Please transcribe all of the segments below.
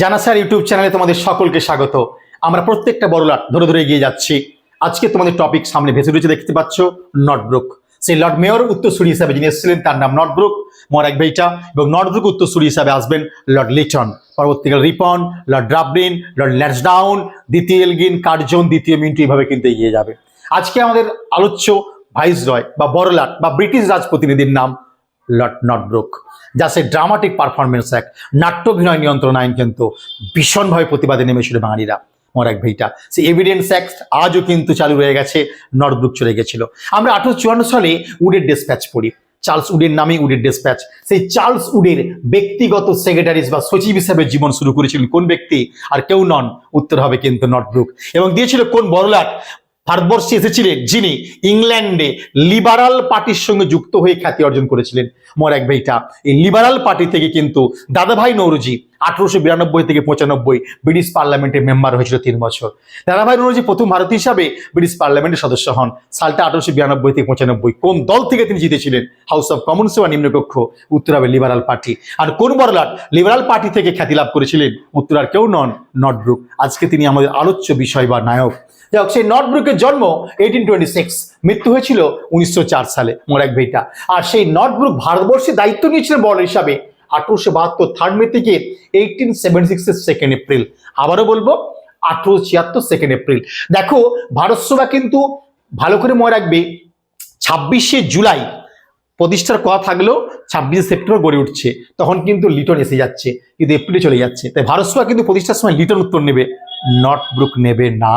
জানা sir YouTube চ্যানেলে তোমাদের সকলকে স্বাগত। আমরা প্রত্যেকটা বড়লাট ধরে ধরে এগিয়ে যাচ্ছি। আজকে তোমাদের টপিক সামনে ভেসে রয়েছে দেখতে পাচ্ছ, নটব্রুক। সেই লর্ড মেয়র উত্তরসূরি হিসাবে যিনি এসেছিলেন, তার নাম নটব্রুক মরাক বেইটা এবং নটব্রুক উত্তরসূরি হিসাবে আসবেন লর্ড লিটন। পরবর্তীকালে Ripon, Lord Dufferin Lord Lansdowne দ্বিতীয় এলগিন, কার্জন, দ্বিতীয় মিন্টু এইভাবে কিন্তু এগিয়ে যাবে। আজকে আমাদের আলোচ্য ভাইস রয় বা বড়লাট বা ব্রিটিশ রাজপ্রতিনিধির নাম লর্ড নটব্রুক। যা সে ড্রামাটিক পারফরমেন্স এক নাট্যভিনয় নিয়ন্ত্রণ আইন কিন্তু ভীষণভাবে প্রতিবাদে নেমেছিল বাঙালিরা। মরাক ভাইটা সেই এভিডেন্স অ্যাক্ট আজও কিন্তু চালু রয়ে গেছে, নটব্রুক চলে গেছিল। আমরা আঠারোশো চুয়ান্ন সালে উডের ডেসপ্যাচ পড়ি। চার্লস উডের নামে উডের ডেসপ্যাচ সেই চার্লস উডের ব্যক্তিগত সেক্রেটারিস বা সচিব হিসাবে জীবন শুরু করেছিলেন কোন ব্যক্তি? আর কেউ নন, উত্তর হবে কিন্তু নটব্রুক। এবং দিয়েছিল কোন বড়লাট? ভারতবর্ষে এসেছিলেন যিনি ইংল্যান্ডে লিবারাল পার্টির সঙ্গে যুক্ত হয়ে খ্যাতি অর্জন করেছিলেন। মরাক ভাইটা এই লিবারাল পার্টি থেকে কিন্তু দাদাভাই নৌরুজি আঠারোশো বিরানব্বই থেকে পঁচানব্বই ব্রিটিশ পার্লামেন্টের মেম্বার হয়েছিল তিন বছর। দাদাভাই নৌরুজি প্রথম ভারতীয় হিসাবে ব্রিটিশ পার্লামেন্টের সদস্য হন। সালটা আঠারোশো বিরানব্বই থেকে পঁচানব্বই। কোন দল থেকে তিনি জিতেছিলেন? হাউস অফ কমন্স বা নিম্নকক্ষ? উত্তর হবে লিবারাল পার্টি। আর কোন বড়লাট লিবারাল পার্টি থেকে খ্যাতি লাভ করেছিলেন? উত্তর আর কেউ নন নটব্রুক আজকে তিনি আমাদের আলোচ্য বিষয় বা নায়ক। যাই হোক, সেই নটব্রুকের জন্ম এইটিন টোয়েন্টি সিক্স মৃত্যু হয়েছিল উনিশশো চার সালে মোরাক ভেইটা। আর সেই নটব্রুক ভারতবর্ষে দায়িত্ব নিয়েছিলেন বড় হিসাবে আঠারোশো বাহাত্তর থার্ড মে থেকে এইটিন সেভেন সিক্সের সেকেন্ড এপ্রিল আবারও বলব, আঠারোশো ছিয়াত্তর সেকেন্ড এপ্রিল দেখো, ভারত কিন্তু ভালো করে মনে রাখবে, ছাব্বিশে জুলাই প্রতিষ্ঠার কথা থাকলেও ছাব্বিশে সেপ্টেম্বর গড়ে উঠছে। তখন কিন্তু লিটন এসে যাচ্ছে, কিন্তু এপ্রিলে চলে যাচ্ছে। তাই ভারত কিন্তু প্রতিষ্ঠার সময় লিটন উত্তর নেবে নট ব্রুক নেবে না।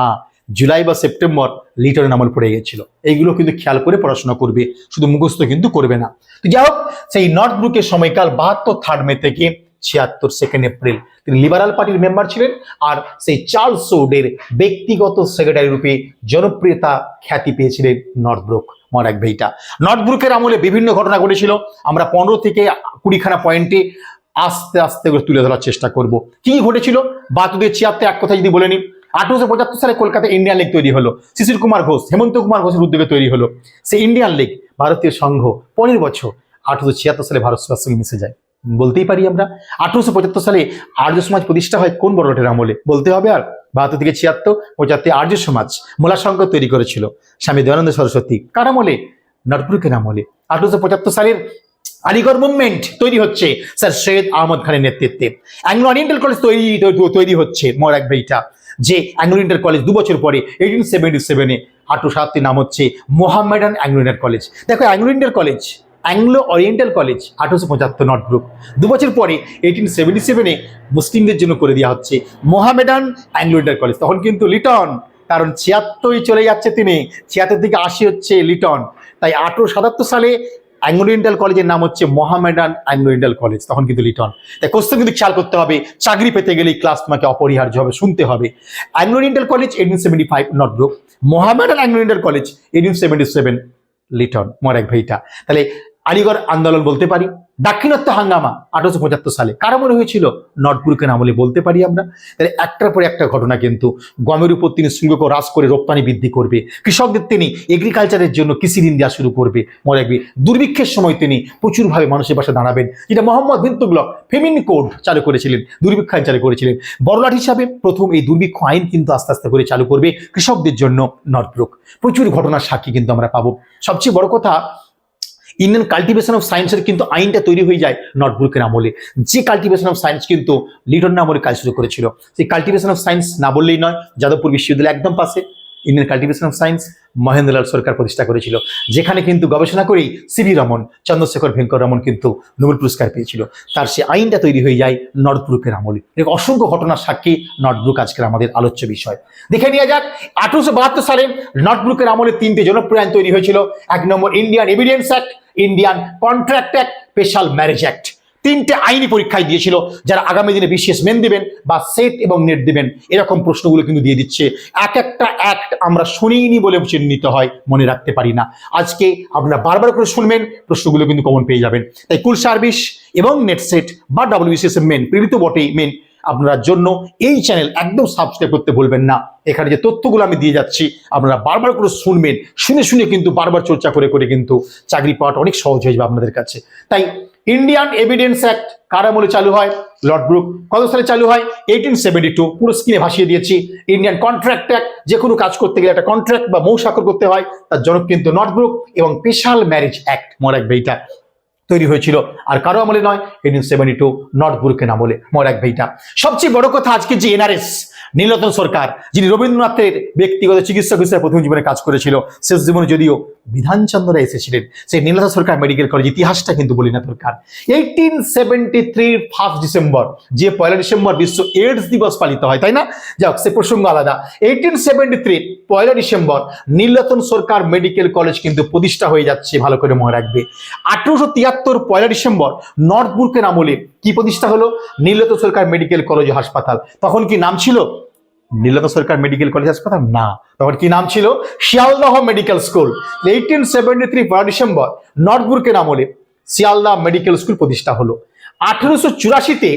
জুলাই বা সেপ্টেম্বর লিটারের আমল পড়ে গেছিল। এইগুলো কিন্তু খেয়াল করে পড়াশোনা করবে, শুধু মুখস্থ কিন্তু করবে না। তো যাই হোক, সেই নর্থ ব্রুকের সময়কাল বাহাত্তর থার্ড মে থেকে ছিয়াত্তর সেকেন্ড এপ্রিল তিনি লিবারাল পার্টির মেম্বার ছিলেন আর সেই চার্লস সৌডের ব্যক্তিগত সেক্রেটারি রূপে জনপ্রিয়তা খ্যাতি পেয়েছিলেন নর্থ ব্রুক মরাক ভেইটা। নর্থ ব্রুকের আমলে বিভিন্ন ঘটনা ঘটেছিল। আমরা পনেরো থেকে কুড়িখানা পয়েন্টে আস্তে আস্তে করে তুলে ধরার চেষ্টা করব। কি ঘটেছিল? বাতুদের ছিয়াত্তর, এক কথা যদি বলে নিই আঠারোশো পঁচাত্তর সালে কলকাতা ইন্ডিয়ান লীগ তৈরি হলো। শিশির কুমার ঘোষ, হেমন্ত কুমার ঘোষের উদ্যোগে তৈরি হলো। সেই ইন্ডিয়ান লীগ, ভারতীয় সংঘ পনেরো বছর আঠারোশো ছিয়াত্তর সালে ভারত সভার সঙ্গে মিশে যায়। বলতেই পারি আমরা, আঠারোশো পঁচাত্তর সালে আর্য সমাজ প্রতিষ্ঠা হয় কোন বড়লাটের আমলে? বলতে হবে আর, বাহাত্তর থেকে ছিয়াত্তর, পঁচাত্তর আর্য সমাজ, মোলা সংঘ তৈরি করেছিল। স্বামী দয়ানন্দ সরস্বতী, কার আমলে? নটপুরকের আমলে। আঠারোশো পঁচাত্তর সালের আলিগড় মুভমেন্ট তৈরি হচ্ছে স্যার সৈয়দ আহমদ খানের নেতৃত্বে। অ্যাংলো ওরিয়েন্টাল কলেজ তৈরি তৈরি হচ্ছে, মরাক ভাইটা। যে অ্যাংলো ওরিয়েন্টাল কলেজ দু বছর পরে এইটিন সেভেন্টি সেভেনে আঠারো সাতটির নাম হচ্ছে মোহাম্মেডান অ্যাংলো ওরিয়েন্টাল কলেজ দেখো Anglo Oriental College Anglo Oriental College আঠারোশো পঁচাত্তর নট গ্রুপ দু বছর পরে এইটিন সেভেন্টি সেভেনে মুসলিমদের জন্য করে দেওয়া হচ্ছে মোহামেডান অ্যাংলো ওরিয়েন্টাল কলেজ তখন কিন্তু লিটন কারণ ছিয়াত্তরই চলে যাচ্ছে তিনি, ছিয়াত্তর থেকে আশি হচ্ছে লিটন তাই আঠারো সাতাত্তর সালে অ্যাংলোরিয়েন্টাল কলেজের নাম হচ্ছে মোহামেডান অ্যাংলোরিয়েন্টাল কলেজ তখন কিন্তু লিটন তাই কোশ্চেন কিন্তু খেয়াল করতে হবে, চাকরি পেতে গেলে ক্লাস তোমাকে অপরিহার্য হবে, শুনতে হবে। Anglo Oriental college eighteen seventy five not group Mohammedan Anglo Oriental college eighteen seventy seven Lytton মরাক ভাইটা। তাহলে আলিগড় আন্দোলন বলতে পারি দাক্ষিণাত্য হাঙ্গামা আঠারোশো পঁচাত্তর সালে। কারা মনে হয়েছিল? নটপুরকের আমলে বলতে পারি আমরা। তাহলে একটার পর একটা ঘটনা কিন্তু গমের উপর তিনি শুল্ক হ্রাস করে রপ্তানি বৃদ্ধি করবে। কৃষকদের তিনি এগ্রিকালচারের জন্য কৃষি ঋণ দেওয়া শুরু করবে। মনে রাখবে, দুর্ভিক্ষের সময় তিনি প্রচুরভাবে মানুষের পাশে দাঁড়াবেন। যেটা মোহাম্মদ বিন ফেমিন কোড চালু করেছিলেন, দুর্ভিক্ষ আইন চালু করেছিলেন। বড়লাট হিসাবে প্রথম এই দুর্ভিক্ষ আইন কিন্তু আস্তে আস্তে করে চালু করবে কৃষকদের জন্য নটব্রুক। প্রচুর ঘটনার সাক্ষী কিন্তু আমরা পাবো। সবচেয়ে বড় কথা ইন্ডিয়ান কাল্টিভেশন অফ সায়েন্সের কিন্তু আইনটা তৈরি হয়ে যায় নটবুকের আমলে। যে কাল্টিভেশন অফ সায়েন্স কিন্তু লিটন নামলে কাজ শুরু করেছিল। সেই কাল্টিভেশন অফ সায়েন্স না বললেই নয়, যাদবপুর বিশ্ববিদ্যালয় একদম পাশে। Indian cultivation of science Mahendralal Sarkar প্রতিষ্ঠা করেছিল। যেখানে কিন্তু গবেষণা করেই সিভি রমন, চন্দ্রশেখর ভেঙ্কর রমন কিন্তু নোবেল পুরস্কার পেয়েছিল। তার সে আইনটা তৈরি হয়ে যায় নর্থব্রুকের আমলে। এরকম অসংখ্য ঘটনার সাক্ষী নর্থব্রুক আজকের আমাদের আলোচ্য বিষয়। দেখে নেওয়া যাক, আঠারোশো বাহাত্তর সালে নর্থব্রুকের আমলে তিনটে জনপ্রিয় আইন তৈরি হয়েছিল। এক নম্বর Indian evidence act Indian contract act special marriage act তিনটে আইনি পরীক্ষায় দিয়েছিল যারা আগামী দিনে বিশেষ মেন দেবেন বা সেট এবং নেট দেবেন। এরকম প্রশ্নগুলো কিন্তু দিয়ে দিচ্ছে। এক একটা অ্যাক্ট আমরা শুনিনি বলে চিহ্নিত হয়, মনে রাখতে পারি না। আজকে আপনারা বারবার করে শুনবেন, প্রশ্নগুলো কিন্তু কমন পেয়ে যাবেন। তাই কুল সার্ভিস এবং নেট সেট বা ডাব্লিউবিসিএস মেন প্রেরিত বটেই মেন আপনার জন্য এই চ্যানেল একদম সাবস্ক্রাইব করতে ভুলবেন না। এখানে যে তথ্যগুলো আমি দিয়ে যাচ্ছি, আপনারা বারবার করে শুনবেন। শুনে শুনে কিন্তু বারবার চর্চা করে করে কিন্তু চাকরি পাওয়াটা অনেক সহজ হয়ে যাবে আপনাদের কাছে। তাই ইন্ডিয়ান এভিডেন্স অ্যাক্ট কার আমলে চালু হয়? লর্ড ব্রুক কত সালে চালু হয়? এইটিন সেভেন্টি টু পুরো স্ক্রিনে ভাসিয়ে দিয়েছি। ইন্ডিয়ান কন্ট্রাক্ট অ্যাক্ট যে কোনো কাজ করতে গেলে একটা কন্ট্রাক্ট বা মৌ স্বাক্ষর করতে হয়, তার জনক কিন্তু নর্থ ব্রুক এবং স্পেশাল ম্যারেজ অ্যাক্ট মনে রাখবে এইটা তৈরি হয়েছিল। আর কারও আমলে নয় এইটিন সেভেন্টি টু নর্থ ব্রুকেন আমলে মনে রাখবে এইটা সবচেয়ে বড় কথা আজকে যে এনআরএস নীলরতন সরকার, যিনি রবীন্দ্রনাথের ব্যক্তিগত চিকিৎসক হিসেবে প্রথম জীবনে কাজ করেছিল, শেষ জীবনে যদিও বিধানচন্দ্র এসেছিলেন, সেই নীলতন সরকার মেডিকেল কলেজ ইতিহাসটা কিন্তু বলি না দরকার। এইটিন সেভেন্টি থ্রির ফার্স্ট ডিসেম্বর যে পয়লা ডিসেম্বর বিশ্ব এইডস দিবস পালিত হয়, তাই না? যাক, সে প্রসঙ্গ আলাদা। এইটিন সেভেন্টি থ্রি পয়লা December, Nilratan Sarkar medical college কিন্তু প্রতিষ্ঠা হয়ে যাচ্ছে, ভালো করে মনে রাখবে। আঠারোশো তিয়াত্তর পয়লা ডিসেম্বর নর্থ বুর্কের আমলে কি প্রতিষ্ঠা হলো? নীলতন সরকার মেডিকেল কলেজ হাসপাতাল। তখন কি নাম ছিল? নীলরতন সরকার মেডিকেল কলেজ হাসপাতাল? না। তখন কি নাম ছিল? Sealdah medical school eighteen seventy three বারো ডিসেম্বর নর্থবুর্কের আমলে শিয়ালদাহ মেডিকেল স্কুল প্রতিষ্ঠা হলো। আঠারোশো চুরাশিতে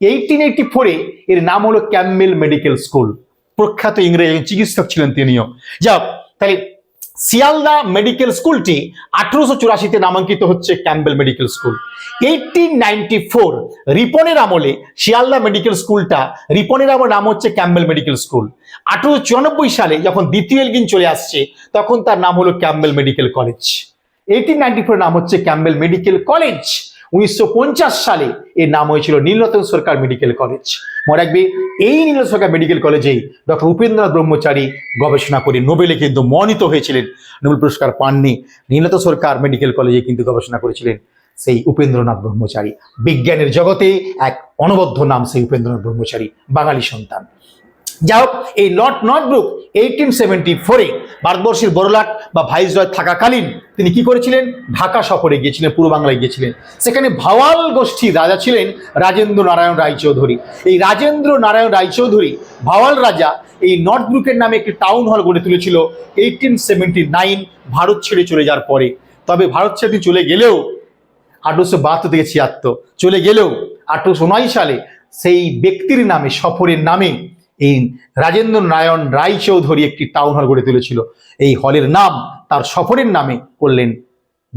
এইটিন এইটি ফোরে এর নাম হলো ক্যাম্বেল মেডিকেল স্কুল প্রখ্যাত ইংরেজ চিকিৎসক ছিলেন তিনিও। যা তাহলে শিয়ালদা মেডিকেল স্কুলটি আঠারোশো চুরাশিতে নামাঙ্কিত হচ্ছে Campbell medical school. Eighteen ninety four রিপনের আমলে শিয়ালদা মেডিকেল স্কুলটা, রিপনের আমল নাম হচ্ছে ক্যাম্বেল মেডিকেল স্কুল। আঠারোশো চুরানব্বই সালে যখন দ্বিতীয় এলগিন চলে আসছে, তখন তার নাম হলো Campbell medical college. Eighteen ninety four নাম হচ্ছে ক্যাম্বেল মেডিকেল কলেজ। উনিশশো পঞ্চাশ সালে এর নাম হয়েছিল নীলরতন সরকার মেডিকেল কলেজ। মনে রাখবে, এই নীলরতন সরকার মেডিকেল কলেজেই ডক্টর উপেন্দ্রনাথ ব্রহ্মচারী গবেষণা করে নোবেলে কিন্তু মনোনীত হয়েছিলেন, নোবেল পুরস্কার পাননি। নীলরতন সরকার মেডিকেল কলেজে কিন্তু গবেষণা করেছিলেন সেই উপেন্দ্রনাথ ব্রহ্মচারী। বিজ্ঞানের জগতে এক অনবদ্য নাম সেই উপেন্দ্রনাথ ব্রহ্মচারী, বাঙালি সন্তান। যা হোক, এই লর্ড নটব্রুক এইটিন সেভেন্টি ফোরে ভারতবর্ষের বড়লাট বা ভাইসরয় থাকাকালীন তিনি কি করেছিলেন? ঢাকা সফরে গিয়েছিলেন, পূর্ব বাংলায় গিয়েছিলেন। সেখানে ভাওয়াল গোষ্ঠীর রাজা ছিলেন রাজেন্দ্র নারায়ণ রায়চৌধুরী। এই রাজেন্দ্র নারায়ণ রায়চৌধুরী ভাওয়াল রাজা এই নর্থব্রুকের নামে একটি টাউন হল গড়ে তুলেছিল এইটিন সেভেন্টি নাইন ভারত ছেড়ে চলে যাওয়ার পরে। তবে ভারত ছেড়ে চলে গেলেও আঠারোশো বাহাত্তর থেকে ছিয়াত্তর, চলে গেলেও আঠারোশো নয় সালে সেই ব্যক্তির নামে, সফরের নামে এই রাজেন্দ্র নারায়ণ রায়চৌধুরী একটি টাউন হল গড়ে তুলেছিল। এই হলের নাম তার সফরের নামে করলেন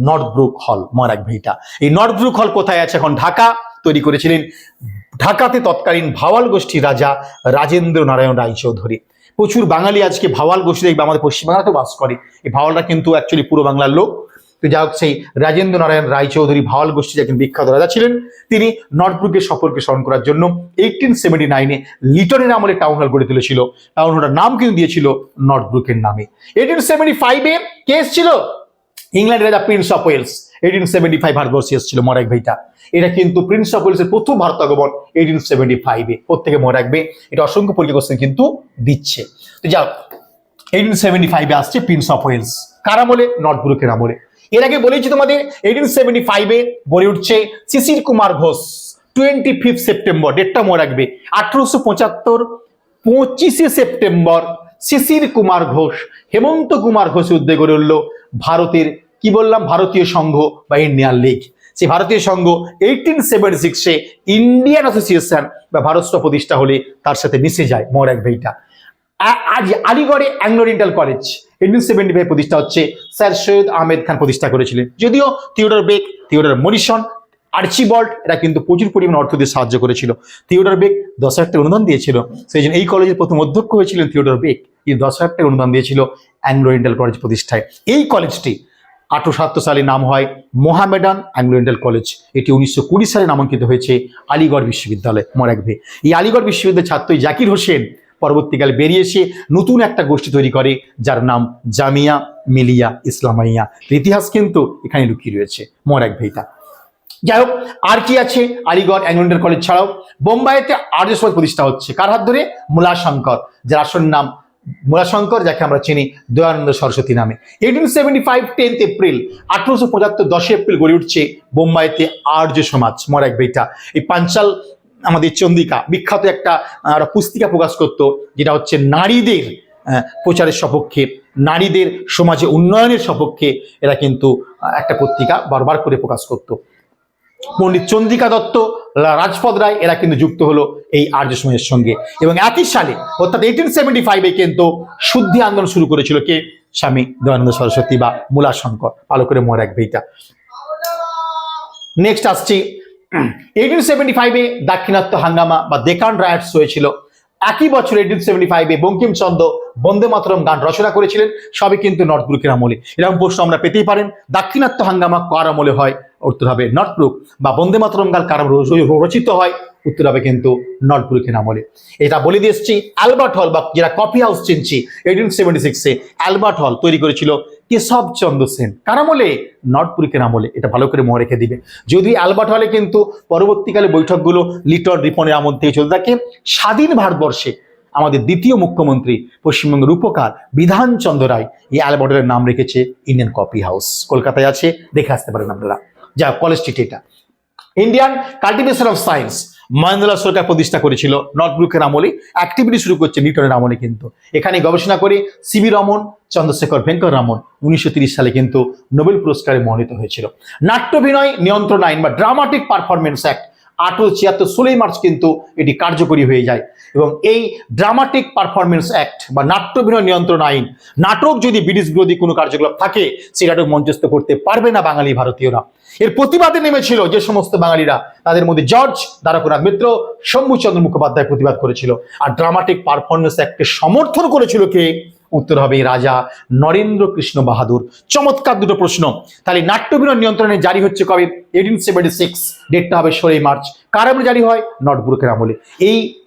নর্থব্রুক হল মরাক ভাইটা। এই নর্থব্রুক হল কোথায় আছে এখন? ঢাকা। তৈরি করেছিলেন ঢাকাতে তৎকালীন ভাওয়াল গোষ্ঠীর রাজা রাজেন্দ্র নারায়ণ রায়চৌধুরী। প্রচুর বাঙালি আজকে ভাওয়াল গোষ্ঠী দেখবে, আমাদের পশ্চিমবাংলাতে বাস করে। এই ভাওয়ালরা কিন্তু অ্যাকচুয়ালি পুরো বাংলার লোক। তো যা হোক, সেই রাজেন্দ্র নারায়ণ রায়চৌধুরী ভাওয়াল গোষ্ঠীর একজন বিখ্যাত রাজা ছিলেন। তিনি নর্থব্রুকের সফরকে স্মরণ করার জন্য এইটিন সেভেন্টি নাইনে লিটনের আমলে টাউন হল গড়ে তুলেছিল। টাউন হলটার নাম কিন্তু দিয়েছিল নর্থব্রুকের নামে। এইটিন সেভেন্টি ফাইভে কে এসেছিল ইংল্যান্ডের রাজা prince of Wales eighteen seventy five ভারতবর্ষে এসেছিল মরাক ভাইটা। এটা কিন্তু প্রিন্স অফ ওয়েলসের প্রথম ভারত আগমন এইটিন সেভেন্টি ফাইভে প্রত্যেকে মনে রাখবে এটা অসংখ্য পরীক্ষা কোশ্চেন কিন্তু দিচ্ছে। তো যাও এইটিন সেভেন্টি ফাইভে আসছে প্রিন্স অফ ওয়েলস কার আমলে? নর্থ ব্রুকের আমলে। এর আগে বলেছি তোমাদের এইটিন সেভেন্টি ফাইভে গড়ে উঠছে Shishir Kumar Ghosh twenty fifth September ডেটটা মনে রাখবে, আঠারোশো পঁচাত্তর, পঁচিশে সেপ্টেম্বর শিশির কুমার ঘোষ, হেমন্ত কুমার ঘোষ উদ্যোগ গড়ে উঠল ভারতের, কি বললাম, ভারতীয় সংঘ বা ইন্ডিয়ান লীগ। সেই ভারতীয় সংঘ এইটিন সেভেন্টি সিক্সে ইন্ডিয়ান অ্যাসোসিয়েশন বা ভারতটা প্রতিষ্ঠা হলে তার সাথে মিশে যায় এক ভাইটা আ- আজ আলিগড়ে Anglo Oriental college eighteen seventy five প্রতিষ্ঠা হচ্ছে। স্যার সৈয়দ আহমেদ খান প্রতিষ্ঠা করেছিলেন। যদিও Theodore Beck Theodore Morison Archibald এরা কিন্তু প্রচুর পরিমাণ অর্থ দিয়ে সাহায্য করেছিল। থিওডর বেক দশ হাজার টাকা অনুদান দিয়েছিল। সেই জন্য এই কলেজের প্রথম অধ্যক্ষ হয়েছিলেন থিওডর বেক এই দশ হাজার টাকা অনুদান দিয়েছিল অ্যাংলো ওরিয়েন্টাল কলেজ প্রতিষ্ঠায়। এই কলেজটি আঠারোশো সাতাত্তর সালে নাম হয় মোহামেডান অ্যাংলো ওরিয়েন্টাল কলেজ। এটি উনিশশো কুড়ি সালে নামাঙ্কিত হয়েছে আলিগড় বিশ্ববিদ্যালয়। মনে রাখবে, এই আলিগড় বিশ্ববিদ্যালয়ের ছাত্র জাকির হোসেন পরবর্তীকালে বেরিয়ে এসে নতুন একটা গোষ্ঠী তৈরি করে, যার নাম জামিয়া মিলিয়া ইসলামাইয়া। ইতিহাস কিন্তু এখানে লুকিয়ে রয়েছে। মনে এক এটা। যাই হোক, আর কি আছে? আলিগড় অ্যাংলো কলেজ ছাড়াও। বোম্বাইতে আর্য সমাজ প্রতিষ্ঠা হচ্ছে। কার হাত ধরে? মুলাশঙ্কর, যার আসল নাম মুলাশঙ্কর, যাকে আমরা চিনি দয়ানন্দ সরস্বতী নামে। Eighteen seventy five tenth April আঠারোশো পঁচাত্তর, দশই এপ্রিল গড়ে উঠছে বোম্বাইতে আর্য সমাজ। মরাক বেটা এই পাঞ্চাল আমাদের চন্দিকা বিখ্যাত একটা পুস্তিকা প্রকাশ করত, যেটা হচ্ছে নারীদের প্রচারের সপক্ষে, নারীদের সমাজে উন্নয়নের সপক্ষে এরা কিন্তু একটা পত্রিকা বারবার করে প্রকাশ করত। পণ্ডিত চন্দ্রিকা দত্ত রাজপদ রায়, এরা কিন্তু যুক্ত হলো এই আর্য সমাজের সঙ্গে। এবং একই সালে, অর্থাৎ এইটিন সেভেন্টি ফাইভে কিন্তু শুদ্ধি আন্দোলন শুরু করেছিল কে? স্বামী দয়ানন্দ সরস্বতী বা মূলাশঙ্কর ভালো করে মনে রাখবে এইটা। নেক্সট আসছি এইটিন সেভেন্টি ফাইভে দাক্ষিণাত্য হাঙ্গামা বা দেকান রায়াটস হয়েছিল। একই বছর এইটিন সেভেন্টি ফাইভে বঙ্কিমচন্দ্র বন্দে মাতরম গান রচনা করেছিলেন। সবই কিন্তু নর্থ ব্রুকের আমলে। এরকম প্রশ্ন আমরা পেতেই পারেন, দাক্ষিণাত্য হাঙ্গামা কার আমলে হয়? উত্তর হবে নর্থ ব্রুক বা বন্দে মাতরম গান কার রচিত হয়? উত্তর হবে কিন্তু নর্থ ব্রুকের আমলে। এটা বলে দিয়ে এসছি, অ্যালবার্ট হল বা যেটা কফি হাউস চিনছি এইটিন সেভেন্টি সিক্সে অ্যালবার্ট হল তৈরি করেছিল কেশব চন্দ্র সেন? কার আমলে? নর্থ ব্রুকের আমলে। এটা ভালো করে মনে রেখে দিবে। যদি অ্যালবার্ট হলে কিন্তু পরবর্তীকালে বৈঠকগুলো লিটন রিপনের আমল থেকে চলতে থাকে। স্বাধীন ভারতবর্ষে আমাদের দ্বিতীয় মুখ্যমন্ত্রী পশ্চিমবঙ্গের উপকার বিধানচন্দ্র রায় এই অ্যালবার্টের নাম রেখেছে ইন্ডিয়ান কফি হাউস। কলকাতায় আছে, দেখে আসতে পারেন আপনারা। যা কলেজ স্ট্রিট এটা। Indian cultivation of science Mahendralal Sarkar প্রতিষ্ঠা করেছিল নর্থব্রুকের আমলে। অ্যাক্টিভিটি শুরু করছে নিউটনের আমলে কিন্তু। এখানে গবেষণা করে সিবি রমন, চন্দ্রশেখর ভেঙ্কর রমন উনিশশো সালে কিন্তু নোবেল পুরস্কারে মনোনীত হয়েছিল। নাট্যভিনয় নিয়ন্ত্রণ আইন বা ড্রামাটিক পারফরমেন্স অ্যাক্ট আঠারো ছিয়াত্তর ষোলোই মার্চ কিন্তু এটি কার্যকরী হয়ে যায়। এবং এই ড্রামাটিক পারফরমেন্স অ্যাক্ট বা নাট্যভিনয় নিয়ন্ত্রণ আইন, নাটক যদি ব্রিটিশ বিরোধী কোনো কার্যকলাপ থাকে, সেই নাটক মঞ্চস্থ করতে পারবে না বাঙালি ভারতীয়রা। এর প্রতিবাদে নেমেছিল যে সমস্ত বাঙালিরা, তাদের মধ্যে জর্জ দ্বারকনাথ মিত্র, শম্ভুচন্দ্র মুখোপাধ্যায় প্রতিবাদ করেছিল। আর ড্রামাটিক পারফরমেন্স অ্যাক্টকে সমর্থন করেছিল কে? উত্তর হবে রাজা নরেন্দ্র কৃষ্ণ বাহাদুর। চমৎকার দুটো প্রশ্ন। তাহলে নাট্যবিনয় নিয়ন্ত্রণে জারি হচ্ছে কবে? Eighteen seventy six. ডেটটা হবে ষোলোই মার্চ। কার আমলে জারি হয়? নটবুরকের ব্রুকের আমলে। এই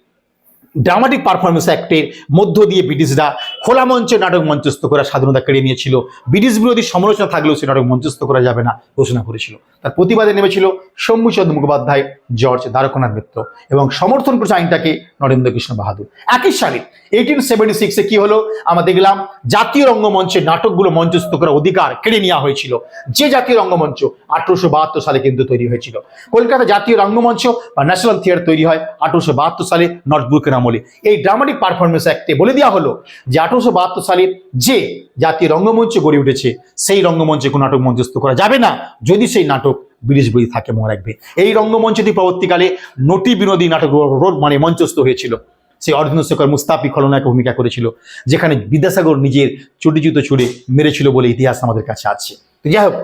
ড্রামাটিক পারফরমেন্স অ্যাক্টের মধ্য দিয়ে ব্রিটিশরা খোলা মঞ্চে নাটক মঞ্চস্থ করা স্বাধীনতা কেড়ে নিয়েছিল। ব্রিটিশ বিরোধী সমালোচনা থাকলেও সে নাটক মঞ্চস্থ করা যাবে না ঘোষণা করেছিল। তার প্রতিবাদে নেমেছিল শম্ভুচন্দ্র মুখোপাধ্যায়, জর্জ দ্বারকনাথ মিত্র এবং সমর্থন করেছে আইনটাকে নরেন্দ্র কৃষ্ণ বাহাদুর। একই সালে এইটিন সেভেন্টি সিক্সে কি হলো? আমরা দেখলাম জাতীয় রঙ্গমঞ্চে নাটকগুলো মঞ্চস্থ করার অধিকার কেড়ে নেওয়া হয়েছিল। যে জাতীয় রঙ্গমঞ্চ আঠারোশো বাহাত্তর সালে কিন্তু তৈরি হয়েছিল। কলকাতা জাতীয় রঙ্গমঞ্চ বা ন্যাশনাল থিয়েটার তৈরি হয় আঠারোশো বাহাত্তর সালে নর্থ আমলে। এই ড্রামাটিক পারফরমেন্স অ্যাক্টে বলে দেওয়া হলো যে আঠারোশো বাহাত্তর সালে যে জাতীয় রঙ্গমঞ্চ গড়ে উঠেছে, সেই রঙ্গমঞ্চে কোনো নাটক মঞ্চস্থ করা যাবে না। যদি সেই নাটক ব্রিটিশ বিরোধী থাকে মনে রাখবে। এই রঙ্গমঞ্চটি পরবর্তীকালে নটি বিনোদী নাটক রোড মানে মঞ্চস্থ হয়েছিল। সেই অর্জুন শেখর মুস্তাফি খলনায়ক ভূমিকা করেছিল, যেখানে বিদ্যাসাগর নিজের চুটি জুতো ছুড়ে মেরেছিল বলে ইতিহাস আমাদের কাছে আছে। তো যাই হোক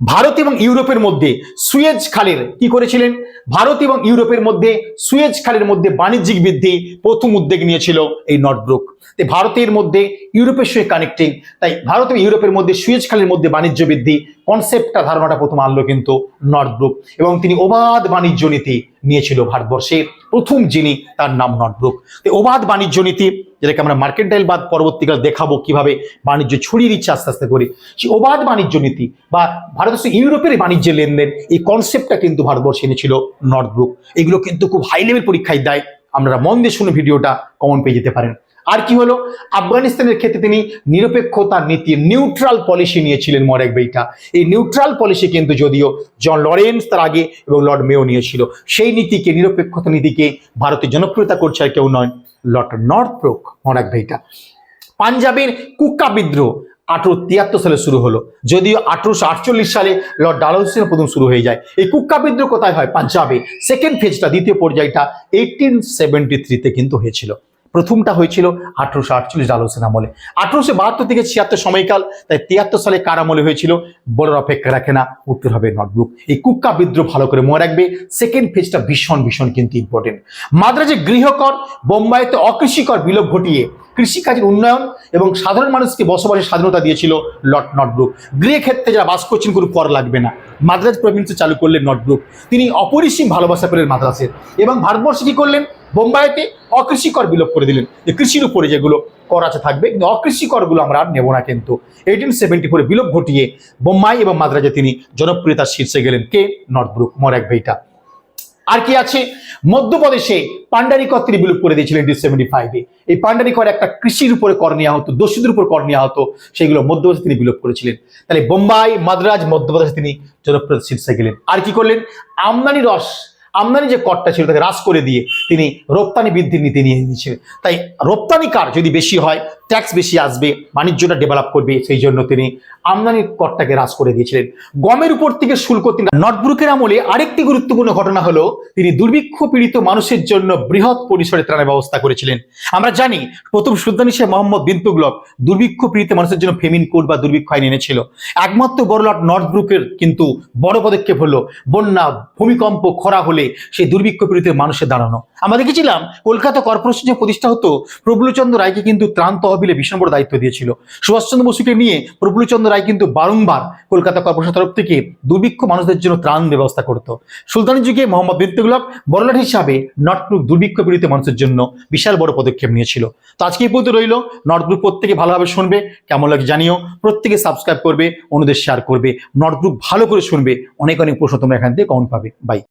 ভারত এবং ইউরোপের মধ্যে সুয়েজ খালের কি করেছিলেন? ভারত এবং ইউরোপের মধ্যে সুয়েজ খালের মধ্যে বাণিজ্যিক বৃদ্ধি প্রথম উদ্যোগ নিয়েছিল এই নর্থব্রুক তাই ভারতের মধ্যে ইউরোপের সঙ্গে কানেক্টিং তাই ভারত এবং ইউরোপের মধ্যে সুয়েজ খালের মধ্যে বাণিজ্য বৃদ্ধি কনসেপ্টটা ধারণাটা প্রথম আনলো কিন্তু নর্থব্রুক এবং তিনি অবাধ বাণিজ্য নীতি নিয়েছিল ভারতবর্ষের। প্রথম যিনি, তার নাম নটব্রুক তো অবাধ বাণিজ্য নীতি, যেটাকে আমরা মার্কেন্টাইল বাদ পরবর্তীকালে দেখাবো কীভাবে বাণিজ্য ছড়িয়ে দিচ্ছে আস্তে আস্তে করে, সেই অবাধ বাণিজ্য নীতি বা ভারতবর্ষ ইউরোপের বাণিজ্যের লেনদেন, এই কনসেপ্টটা কিন্তু ভারতবর্ষে এনেছিল নর্থব্রুক এগুলো কিন্তু খুব হাই লেভেল পরীক্ষায় দেয়। আপনারা মন দিয়ে শুনে ভিডিওটা কমন পেয়ে যেতে পারেন। আর কি হলো? আফগানিস্তানের ক্ষেত্রে তিনি নিরপেক্ষতার নীতি নিউট্রাল পলিসি নিয়েছিলেন মরেক বেইটা। এই নিউট্রাল পলিসি কিন্তু যদিও জন লরেন্স তার আগে এবং লর্ড মেও নিয়েছিল, সেই নীতিকে, নিরপেক্ষতা নীতিকে ভারতে জনপ্রিয়তা করছে আর কেউ নয়, লর্ড নর্থ ব্রোক মরাক বেইটা। পাঞ্জাবের কুক্কা বিদ্রোহ আঠারো তিয়াত্তর সালে শুরু হলো, যদিও আঠারোশো আটচল্লিশ সালে লর্ড ডালহৌসিনের প্রথম শুরু হয়ে যায়। এই কুক্কা বিদ্রোহ কোথায় হয়? পাঞ্জাবে। সেকেন্ড ফেজটা, দ্বিতীয় পর্যায়টা এইটিন সেভেন্টি থ্রিতে কিন্তু হয়েছিল। প্রথমটা হয়েছিল আঠারোশো আটচল্লিশ ডালহৌসেন আমলে। আঠারোশো বাহাত্তর থেকে ছিয়াত্তর সময়কাল, তাই তিয়াত্তর সালে কার আমলে হয়েছিল? বড় অপেক্ষা রাখে না, উত্তর হবে নটবুক। এই কুক্কা বিদ্রোহ ভালো করে মনে রাখবে সেকেন্ড ফেজটা ভীষণ ভীষণ কিন্তু ইম্পর্টেন্ট মাদ্রাজে গৃহকর, বোম্বাইতে অকৃষিকর বিলোপ ঘটিয়ে কৃষিকাজের উন্নয়ন এবং সাধারণ মানুষকে বসবাসের স্বাধীনতা দিয়েছিল লট নটব্রুক। গৃহ ক্ষেত্রে যারা বাস করছেন, কোনো কর লাগবে না। মাদ্রাজ প্রভিন্সে চালু করলেন নটব্রুক। তিনি অপরিসীম ভালোবাসা পেলেন মাদ্রাসের এবং ভারতবর্ষে কি করলেন? বোম্বাইতে অকৃষিকর বিলোপ করে দিলেন। যে কৃষির উপরে যেগুলো কর আছে থাকবে, কিন্তু অকৃষিকরগুলো আমরা আর নেব না কিন্তু। এইটিন সেভেন্টি ফোরে বিলোপ ঘটিয়ে বোম্বাই এবং মাদ্রাজে তিনি জনপ্রিয়তার শীর্ষে গেলেন। কে? নর্থব্রুক মরাক ভেইটা। আর কি আছে? মধ্যপ্রদেশে পাণ্ডারিকর তিনি বিলুপ করে দিয়েছিলেন ডি সেভেন্টি ফাইভে এই পাণ্ডারিকর একটা কৃষির উপরে কর নেওয়া হতো, দস্যুদের উপর কর নেওয়া হতো, সেগুলো মধ্যপ্রদেশে তিনি বিলুপ করেছিলেন। তাহলে বোম্বাই, মাদ্রাজ, মধ্যপ্রদেশে তিনি জনপ্রিয় শীর্ষে গেলেন। আর কি করলেন? আমদানি রস আমদানি যে করটা ছিল তাকে হ্রাস করে দিয়ে তিনি রপ্তানি বৃদ্ধির নীতি নিয়ে নিয়েছিলেন। তাই রপ্তানি কার যদি বেশি হয় ট্যাক্স বেশি আসবে, বাণিজ্যটা ডেভেলপ করবে, সেই জন্য তিনি আমদানির করটাকে হ্রাস করে দিয়েছিলেন। গমের উপর থেকে শুল্ক তিনি নটব্রুকের আমলে আরেকটি গুরুত্বপূর্ণ ঘটনা হলো, তিনি দুর্ভিক্ষ পীড়িত মানুষের জন্য বৃহৎ পরিসরে ত্রাণের ব্যবস্থা করেছিলেন। আমরা জানি, প্রথম সুলতান হিসেবে মোহাম্মদ বিন তুগলক দুর্ভিক্ষ পীড়িত মানুষের জন্য ফেমিন কোড বা দুর্ভিক্ষ আইন এনেছিল। একমাত্র বড়লাট নর্থব্রুকের কিন্তু বড় পদক্ষেপ হলো, বন্যা, ভূমিকম্প, খরা হলে সেই দুর্ভিক্ষ পীড়িত মানুষের দাঁড়ানো। আমরা দেখেছিলাম, কলকাতা কর্পোরেশন যে প্রতিষ্ঠা হতো, প্রফুল্লচন্দ্র রায়কে কিন্তু ত্রাণ তহবিলে ভীষণ বড় দায়িত্ব দিয়েছিল। সুভাষচন্দ্র বসুকে নিয়ে প্রফুল্লচন্দ্র রায় কিন্তু বারংবার কলকাতা কর্পোরেশন তরফ থেকে দুর্ভিক্ষ মানুষদের জন্য ত্রাণ ব্যবস্থা করত। সুলতানি যুগে মোহাম্মদ বিন বড়লাট হিসাবে নর্থব্রুক দুর্ভিক্ষ পীড়িত মানুষের জন্য বিশাল বড় পদক্ষেপ নিয়েছিল। তো আজকে এই পর্যন্ত রইল। নর্থব্রুক প্রত্যেকে ভালোভাবে শুনবে, কেমন লাগে জানিও। প্রত্যেকে সাবস্ক্রাইব করবে, অন্যদের শেয়ার করবে নর্থব্রুক ভালো করে শুনবে, অনেক অনেক প্রশ্ন তোমরা এখান থেকে কমন পাবে। বাই